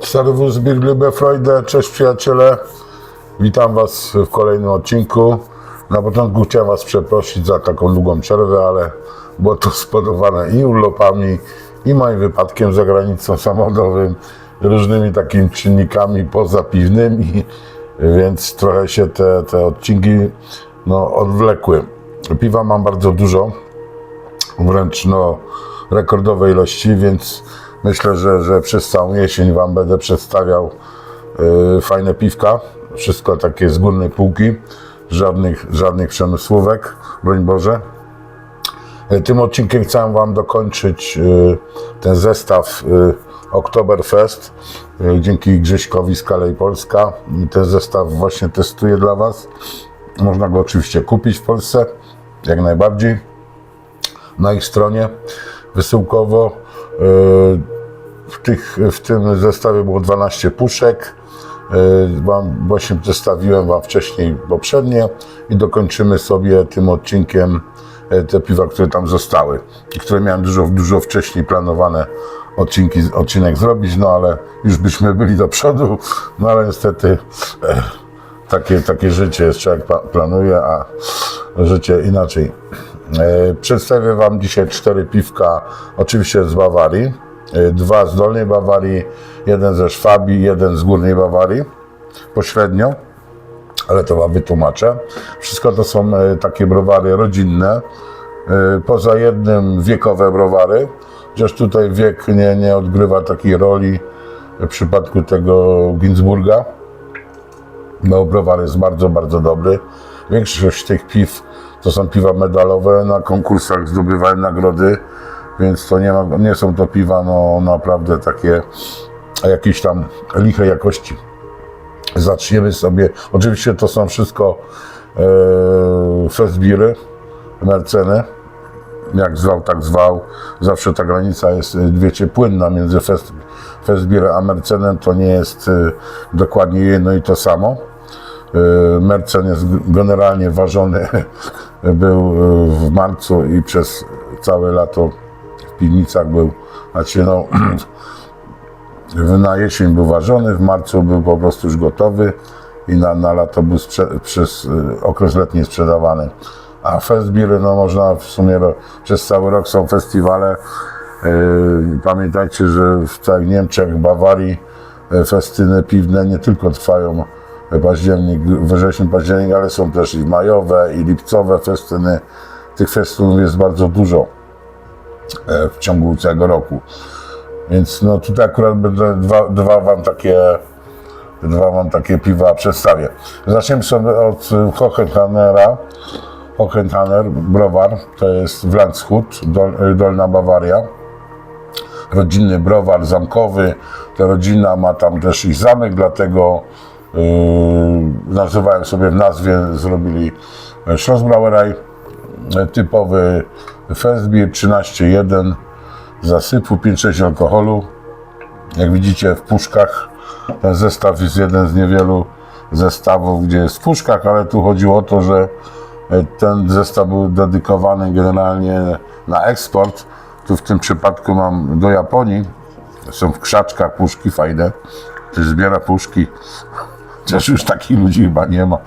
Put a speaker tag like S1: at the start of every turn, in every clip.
S1: Serwus Birliebe Freude, cześć przyjaciele. Witam Was w kolejnym odcinku. Na początku chciałem Was przeprosić za taką długą przerwę, ale było to spowodowane i urlopami, i moim wypadkiem za granicą samochodowym, różnymi takimi czynnikami pozapiwnymi, więc trochę się te, te odcinki no, odwlekły. Piwa mam bardzo dużo, wręcz no, rekordowe ilości, więc myślę, że, że przez całą jesień Wam będę przedstawiał y, fajne piwka. Wszystko takie z górnej półki, żadnych, żadnych przemysłówek, broń Boże. Y, Tym odcinkiem chciałem Wam dokończyć y, ten zestaw y, Oktoberfest. Dzięki Grześkowi z Kalej Polska. Ten zestaw właśnie testuję dla Was. Można go oczywiście kupić w Polsce, jak najbardziej na ich stronie wysyłkowo. Yy, W, tych, w tym zestawie było 12 puszek. Yy, Wam właśnie przedstawiłem Wam wcześniej poprzednie i dokończymy sobie tym odcinkiem yy, te piwa, które tam zostały, i które miałem dużo, dużo wcześniej planowane odcinki, odcinek zrobić, no ale już byśmy byli do przodu, no ale niestety e, takie, takie życie jest, człowiek planuje, a życie inaczej. E, Przedstawię Wam dzisiaj cztery piwka, oczywiście z Bawarii, e, dwa z Dolnej Bawarii, jeden ze Szwabii, jeden z Górnej Bawarii, pośrednio, ale to Wam wytłumaczę. Wszystko to są e, takie browary rodzinne, poza jednym wiekowe browary, chociaż tutaj wiek nie, nie odgrywa takiej roli w przypadku tego Ginsburga bo browar jest bardzo, bardzo dobry. Większość tych piw to są piwa medalowe, na konkursach zdobywałem nagrody, więc to nie, ma, nie są to piwa no, naprawdę takie jakiejś tam lichej jakości. Zaczniemy sobie, oczywiście to są wszystko e, merceny, jak zwał, tak zwał. Zawsze ta granica jest, y, wiecie, płynna między fest, Festbierem a Mercenem. To nie jest y, dokładnie jedno i to samo. Mercen jest generalnie ważony, był y, w marcu i przez całe lato w piwnicach był, znaczy no, na jesień był ważony, w marcu był po prostu już gotowy i na, na lato był przez y, okres letni sprzedawany. A festbiry, no można w sumie przez cały rok są festiwale. Y, Pamiętajcie, że w całych Niemczech, Bawarii festyny piwne nie tylko trwają październik, wrzesień, październik, ale są też i majowe, i lipcowe festyny. Tych festynów jest bardzo dużo e, w ciągu całego roku. Więc no tutaj akurat będę dwa, dwa wam takie dwa wam takie piwa przedstawię. Zaczniemy sobie od Hohenhannera. Hohenhanner browar, to jest w Landshut, Dol, Dolna Bawaria. Rodzinny browar zamkowy. Ta rodzina ma tam też i zamek, dlatego nazywałem sobie w nazwie, zrobili Schlossbrauerei, typowy Festbier 13.1 zasypu, 5,6 alkoholu. Jak widzicie w puszkach, ten zestaw jest jeden z niewielu zestawów, gdzie jest w puszkach, ale tu chodziło o to, że ten zestaw był dedykowany generalnie na eksport. Tu w tym przypadku mam do Japonii. Są w krzaczkach puszki fajne. Ktoś zbiera puszki. Chociaż już takich ludzi chyba nie ma.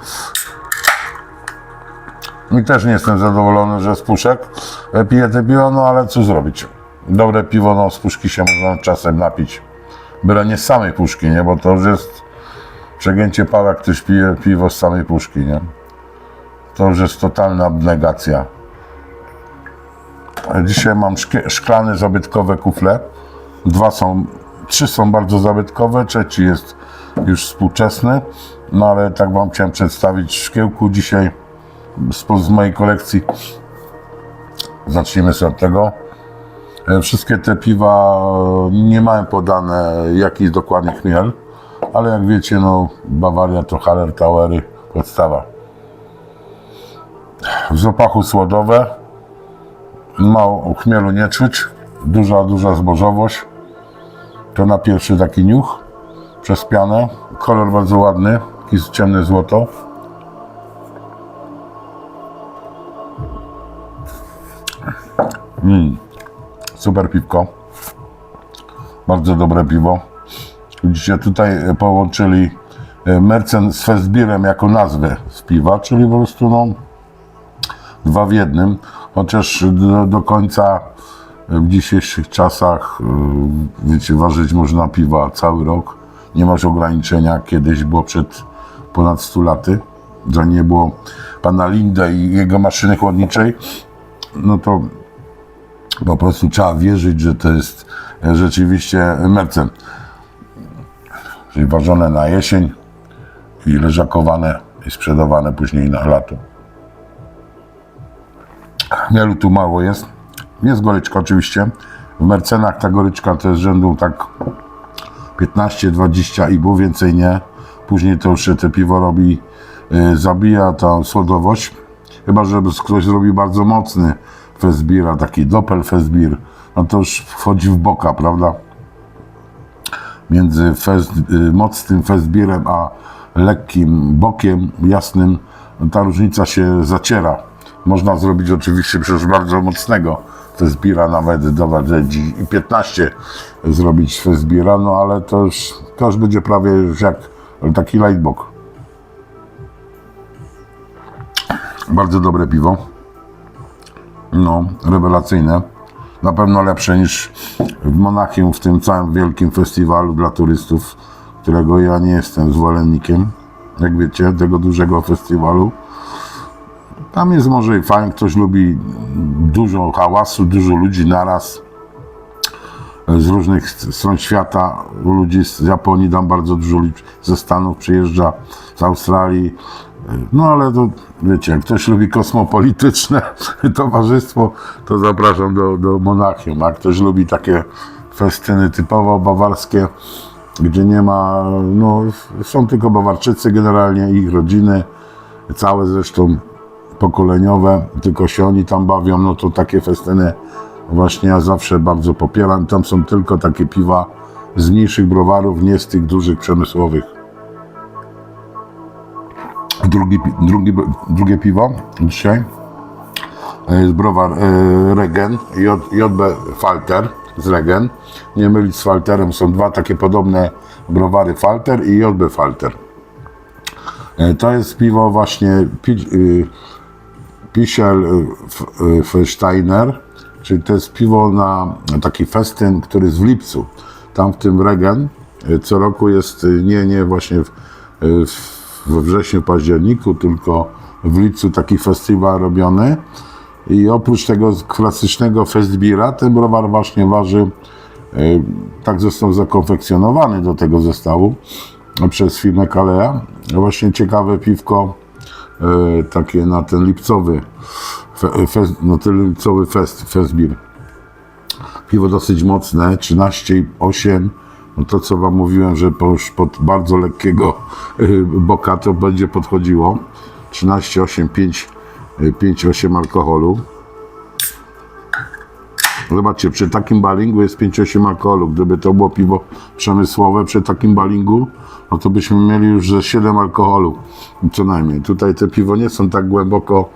S1: I też nie jestem zadowolony, że z puszek e, piję te piwo, no ale co zrobić? Dobre piwo, no z puszki się można czasem napić. Byle nie z samej puszki, nie? Bo to już jest przegięcie pała, jak ktoś pije piwo z samej puszki, nie? To już jest totalna abnegacja. Dzisiaj mam szklane zabytkowe kufle. Dwa są, trzy są bardzo zabytkowe, trzeci jest już współczesny. No ale tak Wam chciałem przedstawić szkiełku dzisiaj z, z mojej kolekcji. Zacznijmy sobie od tego. E, Wszystkie te piwa e, nie mają podane jaki dokładnie chmiel, ale jak wiecie, no Bawaria to Haller Tauery, podstawa. W zapachu słodowe, mało chmielu nie czuć, duża, duża zbożowość. To na pierwszy taki niuch przez pianę. Kolor bardzo ładny, ciemne złoto. Mm, super piwko. Bardzo dobre piwo. Widzicie, tutaj e, połączyli e, Mercen z Festbierem jako nazwę z piwa, czyli po prostu no, dwa w jednym, chociaż do, do końca w dzisiejszych czasach, wiecie, ważyć można piwa cały rok. Nie masz ograniczenia. Kiedyś było przed ponad 100 laty, zanim nie było pana Linda i jego maszyny chłodniczej, no to po prostu trzeba wierzyć, że to jest rzeczywiście Mercen. Czyli ważone na jesień i leżakowane i sprzedawane później na lato. Chmielu tu mało jest. Jest goryczka oczywiście. W Mercenach ta goryczka to jest rzędu tak 15-20 i było więcej nie. Później to już się te piwo robi, y, zabija ta słodowość. Chyba, żeby ktoś zrobi bardzo mocny festbira, taki doppel festbir, no to już wchodzi w boka, prawda? Między fest, y, mocnym festbirem a lekkim bokiem, jasnym, ta różnica się zaciera. Można zrobić oczywiście przecież bardzo mocnego festbira, nawet dowadzić i 15 zrobić festbira, no ale to już, to już będzie prawie już jak taki lightbock. Bardzo dobre piwo. No, rewelacyjne. Na pewno lepsze niż w Monachium, w tym całym wielkim festiwalu dla turystów, którego ja nie jestem zwolennikiem, jak wiecie, tego dużego festiwalu. Tam jest może fajnie, ktoś lubi dużo hałasu, dużo ludzi naraz z różnych stron świata, ludzi z Japonii, tam bardzo dużo ludzi ze Stanów przyjeżdża, z Australii. No ale to wiecie, jak ktoś lubi kosmopolityczne towarzystwo, to zapraszam do, do Monachium. A ktoś lubi takie festyny typowo bawarskie, gdzie nie ma, no są tylko Bawarczycy generalnie, ich rodziny, całe zresztą pokoleniowe, tylko się oni tam bawią, no to takie festyny właśnie ja zawsze bardzo popieram. Tam są tylko takie piwa z mniejszych browarów, nie z tych dużych przemysłowych. Drugi, drugi, drugie piwo dzisiaj e, jest browar e, Regen, JB Falter z Regen. Nie mylić z Falterem, są dwa takie podobne browary Falter i JB Falter. E, To jest piwo właśnie pi, y, y, Festeiner, czyli to jest piwo na taki festyn, który jest w lipcu. Tam w tym Regen y, co roku jest nie, nie właśnie w, we wrześniu, październiku, tylko w lipcu taki festiwal robiony. I oprócz tego klasycznego festbira, ten browar właśnie waży, tak został zakonfekcjonowany do tego zestawu przez firmę Kalea. Właśnie ciekawe piwko, takie na ten lipcowy, fe, fest, no ten lipcowy fest, festbir. Piwo dosyć mocne, 13,8. No to co wam mówiłem, że po, pod bardzo lekkiego y, boka to będzie podchodziło. 13,8, 5, y, 5,8 alkoholu. Zobaczcie, przy takim balingu jest 5,8 alkoholu. Gdyby to było piwo przemysłowe przy takim balingu, no to byśmy mieli już ze 7 alkoholu co najmniej. Tutaj te piwo nie są tak głęboko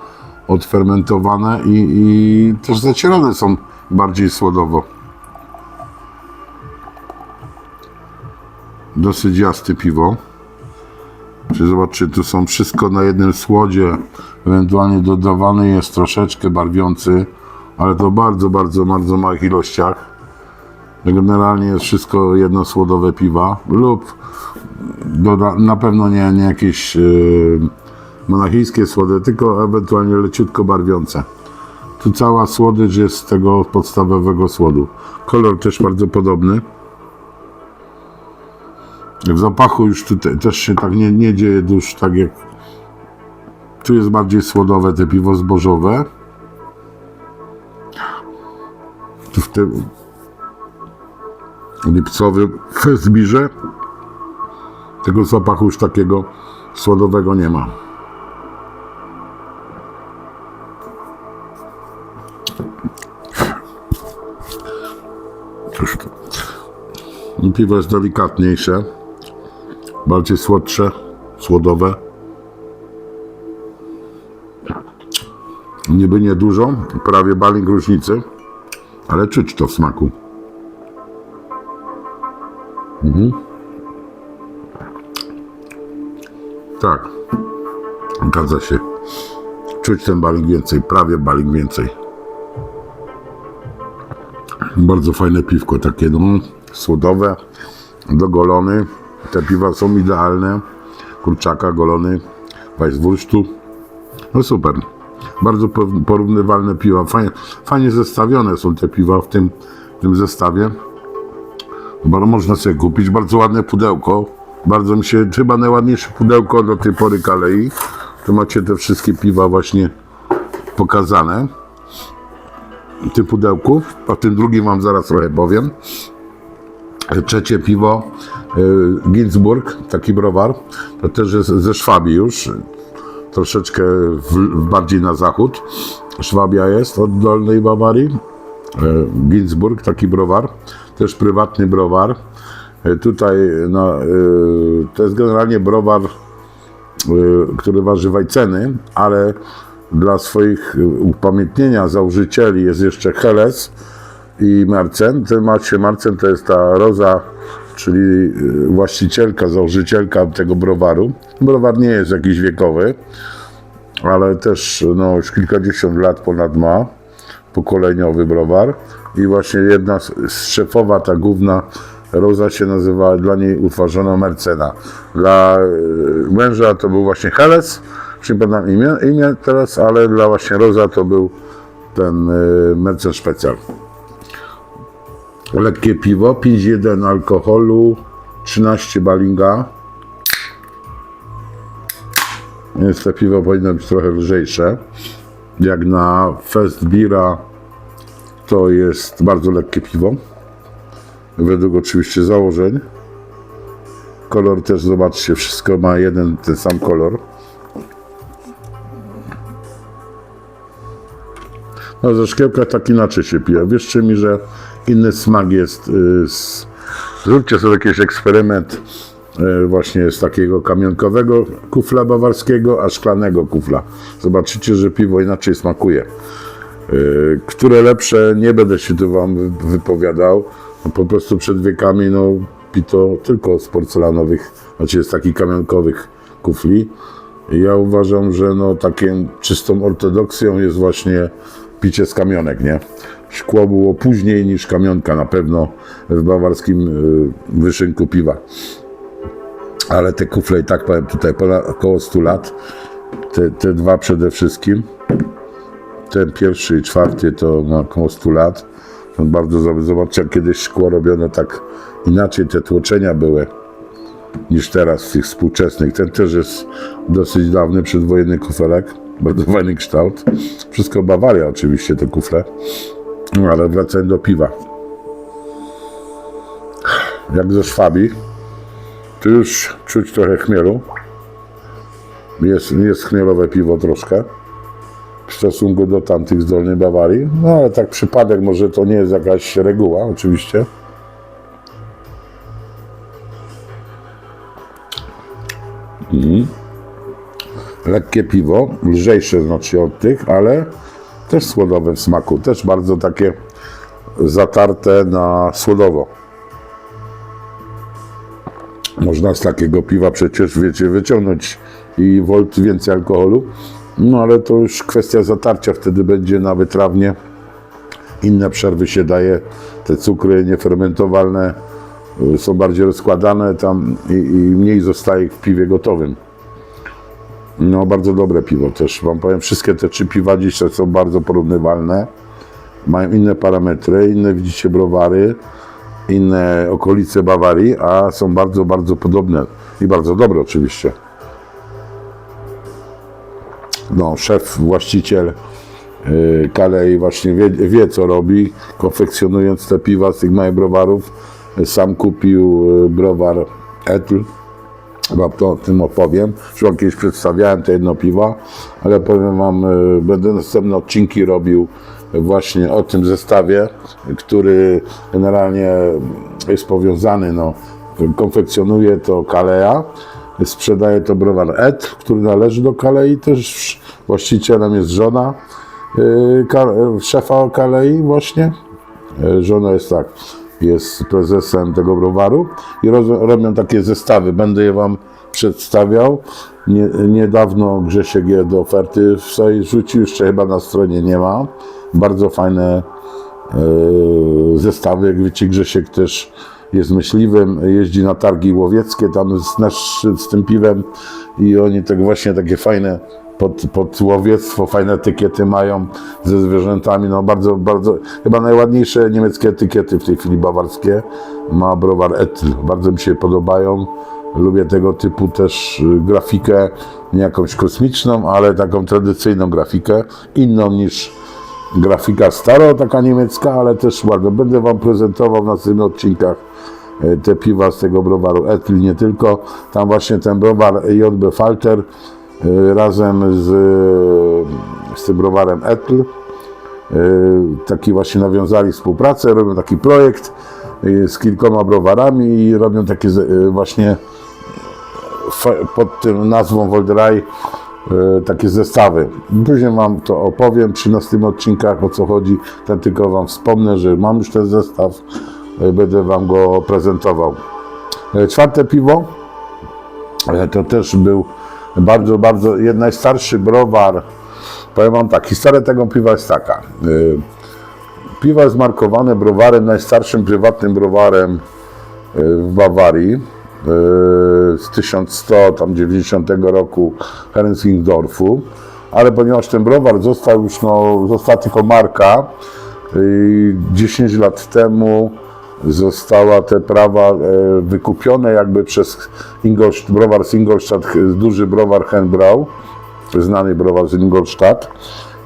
S1: odfermentowane i, i też zacierane są bardziej słodowo. Dosyć jasne piwo. Zobaczcie, tu są wszystko na jednym słodzie, ewentualnie dodawany jest troszeczkę barwiący, ale to bardzo, bardzo, bardzo małych ilościach. Generalnie jest wszystko jednosłodowe piwa lub na pewno nie, nie jakieś yy, monachijskie słody, tylko ewentualnie leciutko barwiące. Tu cała słodycz jest z tego podstawowego słodu. Kolor też bardzo podobny. W zapachu już tutaj też się tak nie, nie dzieje już tak jak tu jest bardziej słodowe te piwo zbożowe. Tu w tym lipcowym festbirze tego zapachu już takiego słodowego nie ma. To? Piwo jest delikatniejsze, bardziej słodsze, słodowe. Niby nie dużo, prawie baling różnicy, ale czuć to w smaku. Mhm. Tak, zgadza się. Czuć ten balik więcej, prawie balik więcej. Bardzo fajne piwko, takie no, słodowe, dogolony. Te piwa są idealne. Kurczaka, golony, Weisswursztu. No super. Bardzo po- porównywalne piwa. Fajnie, fajnie zestawione są te piwa w tym, w tym zestawie. Bo można sobie kupić bardzo ładne pudełko. Bardzo mi się, chyba najładniejsze pudełko do tej pory Kalei. Tu macie te wszystkie piwa właśnie pokazane. Tych pudełków. O tym drugim wam zaraz trochę powiem. Trzecie piwo y, Ginzburg, taki browar. To też jest ze Szwabii już. Troszeczkę w, bardziej na zachód. Szwabia jest od Dolnej Bawarii. E, Ginzburg, taki browar, też prywatny browar. E, Tutaj no, e, to jest generalnie browar, który waży wajceny, ale dla swoich upamiętnienia założycieli jest jeszcze Heles i Marcen. Ten macie Marcen to jest ta Roza, czyli e, właścicielka, założycielka tego browaru. Browar nie jest jakiś wiekowy, ale też no, już kilkadziesiąt lat ponad ma pokoleniowy browar i właśnie jedna z, szefowa, ta główna Roza się nazywała, dla niej utworzono Mercena. Dla e, męża to był właśnie Heles, już nie pamiętam imię, imię teraz, ale dla właśnie Roza to był ten e, Mercen Specjal. Lekkie piwo, 5,1 alkoholu, 13 balinga. Więc to piwo powinno być trochę lżejsze. Jak na Fest Bira to jest bardzo lekkie piwo. Według oczywiście założeń. Kolor też zobaczcie, wszystko ma jeden ten sam kolor. No ze szkiełka tak inaczej się pije. Wierzcie mi, że inny smak jest. y. Zróbcie sobie jakiś eksperyment y, właśnie z takiego kamionkowego kufla bawarskiego, a szklanego kufla. Zobaczycie, że piwo inaczej smakuje. Y, Które lepsze, nie będę się tu wam wy- wypowiadał. No, po prostu przed wiekami no, pito tylko z porcelanowych, znaczy z takich kamionkowych kufli. Ja uważam, że no, taką czystą ortodoksją jest właśnie picie z kamionek, nie? Szkło było później niż kamionka na pewno w bawarskim y, wyszynku piwa. Ale te kufle i tak powiem tutaj około 100 lat. Te, te dwa przede wszystkim. Ten pierwszy i czwarty to ma około 100 lat. Bardzo zob- zobaczcie, jak kiedyś szkło robiono tak inaczej, te tłoczenia były niż teraz tych współczesnych. Ten też jest dosyć dawny, przedwojenny kufelek. Bardzo fajny kształt. Wszystko Bawaria oczywiście te kufle. No ale wracając do piwa. Jak ze Szwabii, tu już czuć trochę chmielu. Jest, jest chmielowe piwo troszkę w stosunku do tamtych z Dolnej Bawarii. No ale tak przypadek, może to nie jest jakaś reguła oczywiście. lekkie piwo, lżejsze znaczy od tych, ale też słodowe w smaku, też bardzo takie zatarte na słodowo. Można z takiego piwa przecież, wiecie, wyciągnąć i volt więcej alkoholu, no ale to już kwestia zatarcia, wtedy będzie na wytrawnie. Inne przerwy się daje, te cukry niefermentowalne y, są bardziej rozkładane tam i, i mniej zostaje w piwie gotowym. No, bardzo dobre piwo też. Wam powiem, wszystkie te trzy piwa dzisiaj są bardzo porównywalne. Mają inne parametry, inne widzicie browary, inne okolice Bawarii, a są bardzo, bardzo podobne i bardzo dobre oczywiście. No, szef, właściciel yy, Kalei właśnie wie, wie, co robi, konfekcjonując te piwa z tych małych browarów. Sam kupił yy, browar Etl, Wam to o tym opowiem. Już kiedyś przedstawiałem te jedno piwa, ale powiem wam, y, będę następne odcinki robił właśnie o tym zestawie, który generalnie jest powiązany, no, konfekcjonuje to Kalea, sprzedaje to browar Ed, który należy do Kalei, też właścicielem jest żona y, Ka- szefa Kalei właśnie. E, Żona jest tak, jest prezesem tego browaru i roz, robią takie zestawy. Będę je Wam przedstawiał. Nie, niedawno Grzesiek je do oferty w rzucił, jeszcze chyba na stronie nie ma. Bardzo fajne e, zestawy. Jak wiecie, Grzesiek też jest myśliwym, jeździ na targi łowieckie tam z, nasz, z tym piwem i oni tak właśnie takie fajne pod, pod łowiectwo, fajne etykiety mają ze zwierzętami, no bardzo, bardzo, chyba najładniejsze niemieckie etykiety w tej chwili bawarskie ma browar Etl, bardzo mi się podobają, lubię tego typu też y, grafikę, nie jakąś kosmiczną, ale taką tradycyjną grafikę, inną niż grafika staro, taka niemiecka, ale też ładna. Będę Wam prezentował w następnych odcinkach e, te piwa z tego browaru Etl, nie tylko. Tam właśnie ten browar JB Falter razem z, z tym browarem Etl e, taki właśnie nawiązali współpracę, robią taki projekt e, z kilkoma browarami i robią takie właśnie pod tym nazwą Wolderaj takie zestawy. Później Wam to opowiem przy następnych odcinkach o co chodzi. Ten tylko Wam wspomnę, że mam już ten zestaw, będę Wam go prezentował. Czwarte piwo to też był bardzo, bardzo jeden najstarszy browar. Powiem Wam tak, historia tego piwa jest taka. E, Piwo jest markowane browarem, najstarszym prywatnym browarem e, w Bawarii e, z 1190 roku Herensingdorfu, ale ponieważ ten browar został już, no, została tylko marka, i 10 lat temu została te prawa e, wykupione jakby przez Ingolstadt, browar z Ingolstadt, duży browar Henbrau, znany browar z Ingolstadt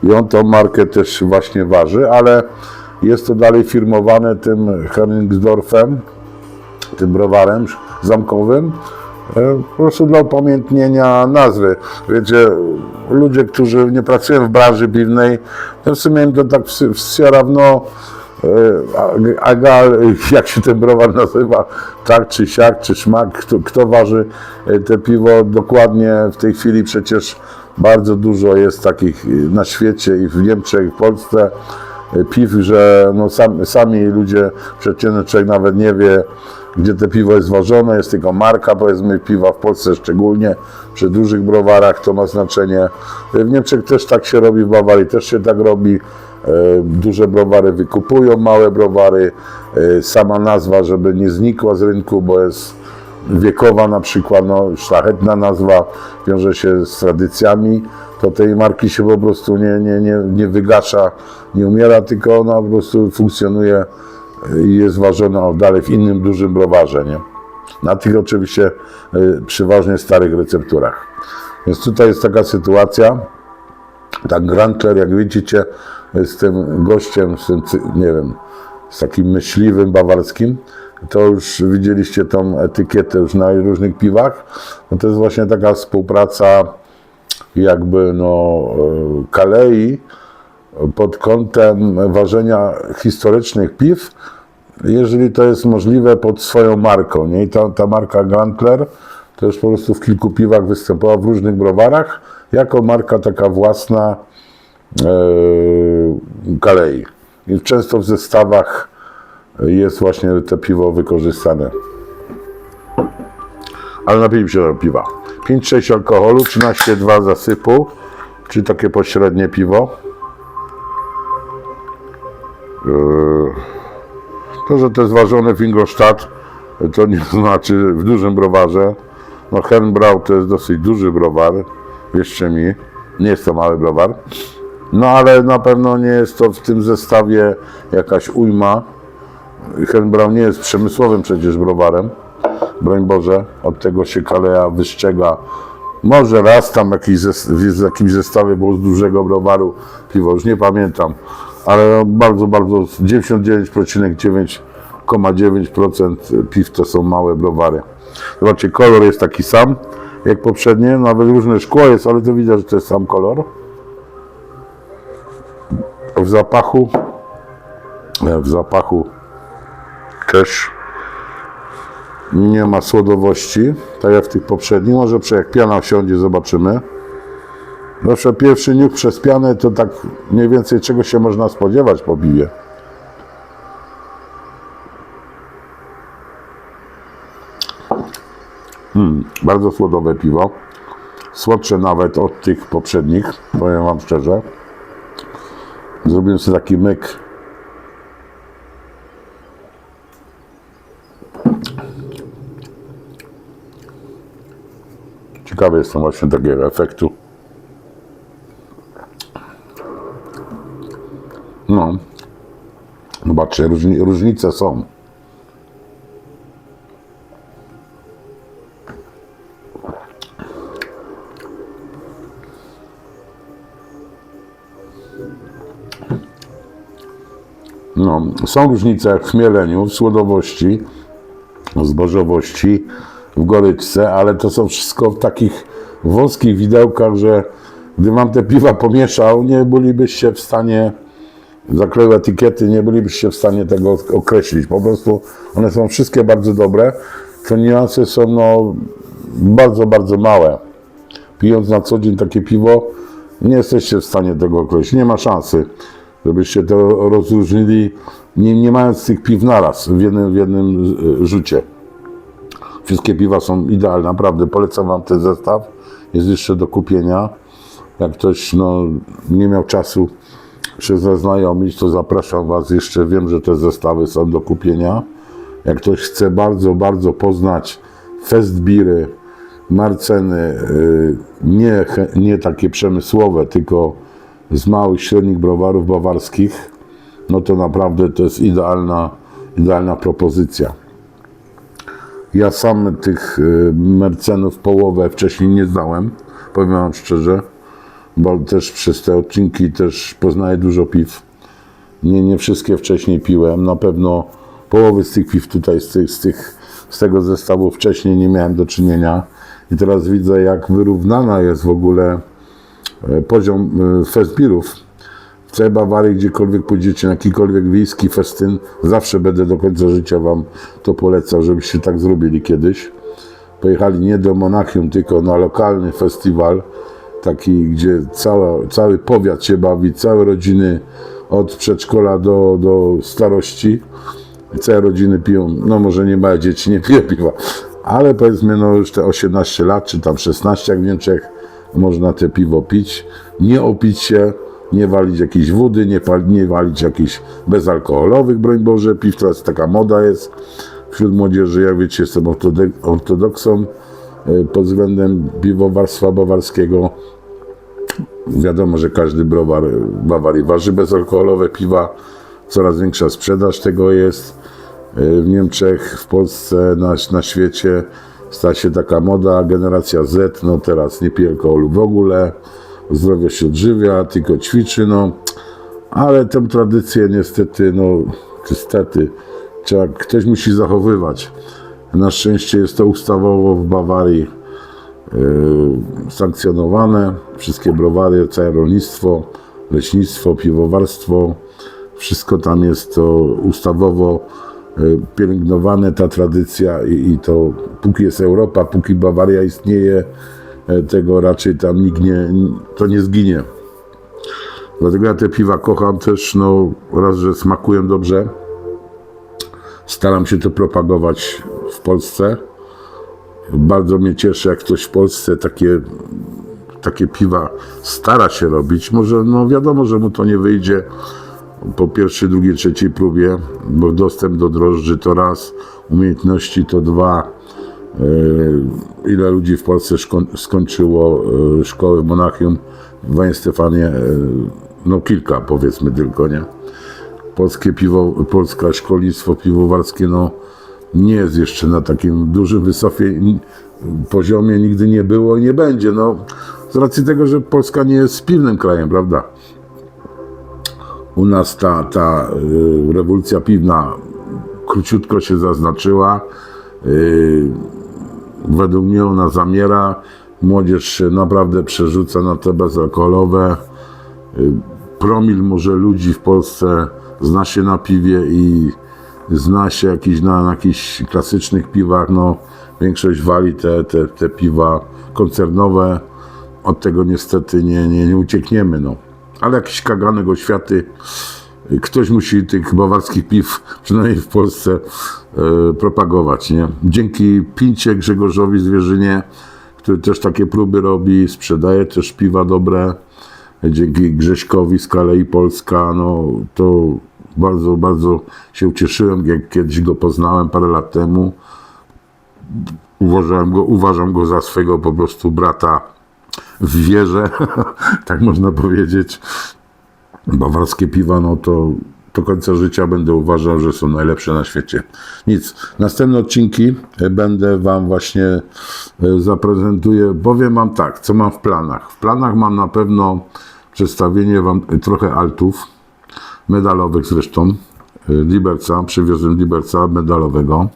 S1: i on tą markę też właśnie waży, ale jest to dalej firmowane tym Herningsdorfem, tym browarem zamkowym, e, po prostu dla upamiętnienia nazwy. Wiecie, ludzie, którzy nie pracują w branży piwnej, to w sumie to tak wsi- wsiera w no, e, a- agal, jak się ten browar nazywa, tak czy siak, czy szmak, kto, kto waży e, te piwo dokładnie w tej chwili przecież bardzo dużo jest takich e, na świecie i w Niemczech, i w Polsce e, piw, że no sam, sami ludzie, przeciętny człowiek nawet nie wie, gdzie te piwo jest ważone, jest tylko marka, powiedzmy, piwa w Polsce szczególnie, przy dużych browarach to ma znaczenie. W Niemczech też tak się robi, w Bawarii też się tak robi. E, Duże browary wykupują małe browary. E, Sama nazwa, żeby nie znikła z rynku, bo jest wiekowa na przykład, no, szlachetna nazwa, wiąże się z tradycjami, to tej marki się po prostu nie, nie, nie, nie wygasza, nie umiera, tylko ona po prostu funkcjonuje i jest ważona dalej w innym dużym browarze, nie? Na tych oczywiście y, przeważnie starych recepturach. Więc tutaj jest taka sytuacja, tak Grantler, jak widzicie, z tym gościem, z tym, nie wiem, z takim myśliwym bawarskim, to już widzieliście tą etykietę już na różnych piwach. No to jest właśnie taka współpraca jakby no e, Kalei pod kątem ważenia historycznych piw, jeżeli to jest możliwe pod swoją marką. Nie? I ta, ta marka Grantler to już po prostu w kilku piwach występowała w różnych browarach, jako marka taka własna e, Kalei. I często w zestawach jest właśnie te piwo wykorzystane. Ale napijmy się do piwa. 5,6 alkoholu, 13,2 zasypu, czy takie pośrednie piwo. Yy, To, że to jest ważone w Ingolstadt, to nie znaczy w dużym browarze. No Henbrau to jest dosyć duży browar, wierzcie mi, nie jest to mały browar. No ale na pewno nie jest to w tym zestawie jakaś ujma. Henbrau nie jest przemysłowym przecież browarem. Broń Boże, od tego się Kalea wystrzega. Może raz tam jakiś w jakimś zestawie było z dużego browaru piwo, już nie pamiętam. Ale no bardzo, bardzo 99,9,9% piw to są małe browary. Zobaczcie, kolor jest taki sam jak poprzednie, nawet różne szkło jest, ale to widać, że to jest sam kolor. W zapachu, w zapachu też nie ma słodowości, tak jak w tych poprzednich. Może jak piana wsiądzie, zobaczymy. Zawsze pierwszy niuch przez pianę to tak mniej więcej czego się można spodziewać po. Bardzo słodowe piwo. Słodsze nawet od tych poprzednich, powiem Wam szczerze. Zrobiłem sobie taki myk. Ciekawy jestem właśnie takiego efektu. No. Zobaczcie, różni, różnice są. No, są różnice w chmieleniu, w słodowości, w zbożowości, w goryczce, ale to są wszystko w takich wąskich widełkach, że gdy wam te piwa pomieszał, nie bylibyście w stanie, zakrył etykiety, nie bylibyście w stanie tego określić. Po prostu one są wszystkie bardzo dobre. Te niuanse są no, bardzo, bardzo małe. Pijąc na co dzień takie piwo, nie jesteście w stanie tego określić. Nie ma szansy, żebyście to rozróżnili, nie, nie mając tych piw naraz w jednym, w jednym e, rzucie. Wszystkie piwa są idealne, naprawdę. Polecam Wam ten zestaw. Jest jeszcze do kupienia. Jak ktoś no, nie miał czasu się zaznajomić, to zapraszam Was jeszcze. Wiem, że te zestawy są do kupienia. Jak ktoś chce bardzo, bardzo poznać festbiry, marceny, y, nie, nie takie przemysłowe, tylko z małych, średnich browarów bawarskich, no to naprawdę to jest idealna, idealna propozycja. Ja sam tych y, mercenów połowę wcześniej nie znałem, powiem wam szczerze, bo też przez te odcinki też poznaję dużo piw. Nie, nie wszystkie wcześniej piłem, na pewno połowy z tych piw tutaj, z, tych, z, tych, z tego zestawu wcześniej nie miałem do czynienia. I teraz widzę, jak wyrównana jest w ogóle poziom e, festbirów. W całej Bawarii, gdziekolwiek pójdziecie, na jakikolwiek wiejski festyn, zawsze będę do końca życia Wam to polecał, żebyście tak zrobili kiedyś. Pojechali nie do Monachium, tylko na lokalny festiwal, taki, gdzie cała, cały powiat się bawi, całe rodziny od przedszkola do, do starości. Całe rodziny piją, no może nie małe dzieci nie piją piwa, ale powiedzmy no już te 18 lat, czy tam 16 jak w Niemczech, można te piwo pić, nie opić się, nie walić jakiejś wody, nie, nie walić jakichś bezalkoholowych, broń Boże, piw, teraz taka moda jest wśród młodzieży, jak wiecie, jestem ortodoksą e, pod względem piwowarstwa bawarskiego. Wiadomo, że każdy browar w Bawarii waży bezalkoholowe piwa, coraz większa sprzedaż tego jest. E, W Niemczech, w Polsce, na, na świecie stała się taka moda, generacja Z, no teraz nie pije alkoholu w ogóle, zdrowie się odżywia, tylko ćwiczy, no. Ale tę tradycję niestety, no niestety, trzeba, ktoś musi zachowywać. Na szczęście jest to ustawowo w Bawarii yy, sankcjonowane. Wszystkie browary, całe rolnictwo, leśnictwo, piwowarstwo, wszystko tam jest to ustawowo pielęgnowane, ta tradycja i, i to póki jest Europa, póki Bawaria istnieje, yy, tego raczej tam nikt nie, to nie zginie. Dlatego ja te piwa kocham też, no raz, że smakują dobrze. Staram się to propagować w Polsce. Bardzo mnie cieszy, jak ktoś w Polsce takie, takie piwa stara się robić. Może, no wiadomo, że mu to nie wyjdzie po pierwszej, drugiej, trzeciej próbie, bo dostęp do drożdży to raz, umiejętności to dwa. Yy, Ile ludzi w Polsce skończyło yy, szkołę Monachium w Weinstefanie? Yy, No kilka powiedzmy tylko, nie? Polskie piwo, polskie szkolnictwo piwowarskie no, nie jest jeszcze na takim dużym, wysokim poziomie, nigdy nie było i nie będzie. No, z racji tego, że Polska nie jest piwnym krajem, prawda? U nas ta, ta y, rewolucja piwna króciutko się zaznaczyła. Y, według mnie ona zamiera. Młodzież się naprawdę przerzuca na te bezalkoholowe. Y, promil może ludzi w Polsce zna się na piwie i zna się jakiś, na, na jakichś klasycznych piwach. No, większość wali te, te, te piwa koncernowe. Od tego niestety nie, nie, nie uciekniemy. No. Ale jakieś kaganek oświaty ktoś musi tych bawarskich piw, przynajmniej w Polsce, e, propagować. Nie? Dzięki Pincie Grzegorzowi Zwierzynie, który też takie próby robi, sprzedaje też piwa dobre. Dzięki Grześkowi z Kalei Polska, no to bardzo, bardzo się ucieszyłem, jak kiedyś go poznałem parę lat temu. Uważałem go, uważam go za swego po prostu brata w wierze, tak można powiedzieć. Bawarskie piwa, no to do końca życia będę uważał, że są najlepsze na świecie. Nic. Następne odcinki będę Wam właśnie e, zaprezentuję. Powiem Wam tak, co mam w planach. W planach mam na pewno przedstawienie Wam trochę altów, medalowych zresztą. E, Liberca, przywiozłem Liberca medalowego.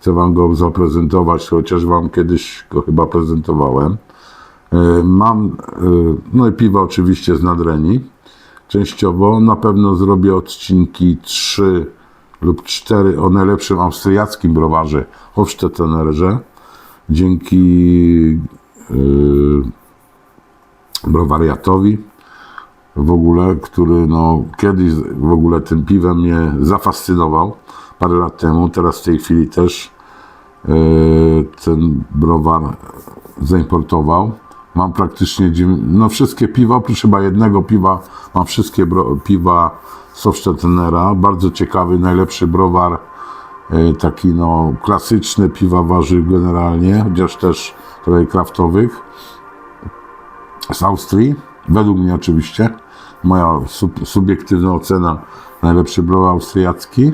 S1: Chcę Wam go zaprezentować, chociaż Wam kiedyś go chyba prezentowałem. E, Mam, e, no i piwa oczywiście z Nadrenii, częściowo. Na pewno zrobię odcinki 3 lub 4 o najlepszym austriackim browarze Hofstettenerze. Dzięki yy, browariatowi w ogóle, który no, kiedyś w ogóle tym piwem mnie zafascynował parę lat temu. Teraz w tej chwili też yy, ten browar zaimportował. Mam praktycznie no, wszystkie piwa, oprócz chyba jednego piwa, mam wszystkie piwa Sofstettenera. Bardzo ciekawy, najlepszy browar, yy, taki no, klasyczny piwa waży generalnie, chociaż też trochę kraftowych z Austrii, według mnie oczywiście. Moja sub, subiektywna ocena, najlepszy browar austriacki.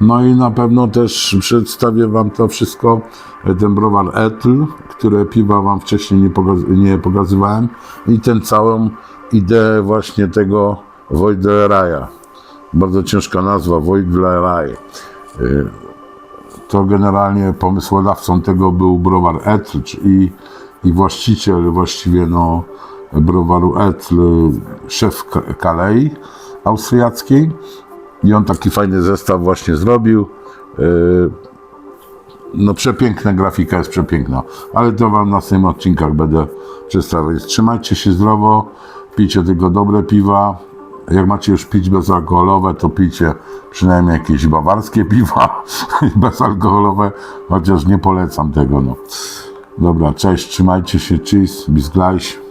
S1: No i na pewno też przedstawię Wam to wszystko, e, ten browar Etl, które piwa Wam wcześniej nie, pokaz- nie pokazywałem i tę całą ideę właśnie tego Voidleraja. Bardzo ciężka nazwa, Voidleraj. To generalnie pomysłodawcą tego był browar Etl i, i właściciel właściwie no, browaru Etl, szef Ka- Kalei austriackiej. I on taki fajny zestaw właśnie zrobił. Yy, No przepiękna grafika jest przepiękna, ale to Wam na następnych odcinkach będę przedstawiać. Trzymajcie się zdrowo, pijcie tylko dobre piwa. Jak macie już pić bezalkoholowe, to pijcie przynajmniej jakieś bawarskie piwa bezalkoholowe, chociaż nie polecam tego. No. Dobra, cześć, trzymajcie się, cheers, bis gleich.